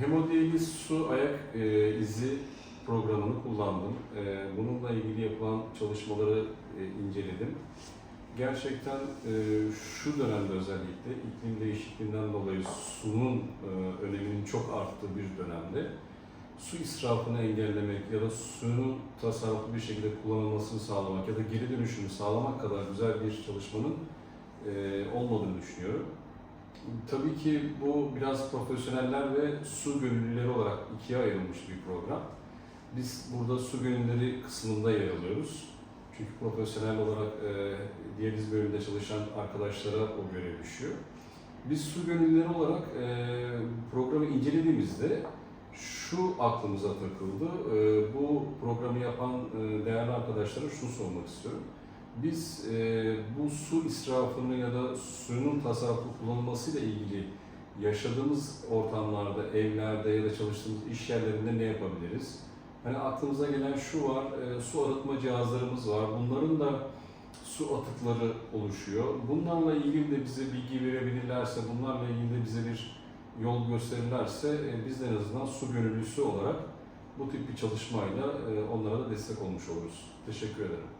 Hemodiyaliz su ayak e, izi programını kullandım. E, bununla ilgili yapılan çalışmaları e, inceledim. Gerçekten e, şu dönemde özellikle iklim değişikliğinden dolayı sunun e, öneminin çok arttığı bir dönemde su israfını engellemek ya da suyun tasarruflu bir şekilde kullanılmasını sağlamak ya da geri dönüşümü sağlamak kadar güzel bir çalışmanın e, olmadığını düşünüyorum. Tabii ki bu biraz profesyoneller ve su gönüllüleri olarak ikiye ayrılmış bir program. Biz burada su gönüllüleri kısmında yer alıyoruz. Çünkü profesyonel olarak e, diyaliz bölümünde çalışan arkadaşlara o görev düşüyor. Biz su gönüllüleri olarak e, programı incelediğimizde şu aklımıza takıldı. E, bu programı yapan e, değerli arkadaşlara şunu sormak istiyorum. Biz e, bu su israfını ya da suyun tasarruflu kullanılmasıyla ilgili yaşadığımız ortamlarda, evlerde ya da çalıştığımız iş yerlerinde ne yapabiliriz? Hani aklımıza gelen şu var, e, su arıtma cihazlarımız var. Bunların da su atıkları oluşuyor. Bunlarla ilgili de bize bilgi verebilirlerse, bunlarla ilgili de bize bir yol gösterirlerse e, biz de en azından su gönüllüsü olarak bu tip bir çalışmayla e, onlara da destek olmuş oluruz. Teşekkür ederim.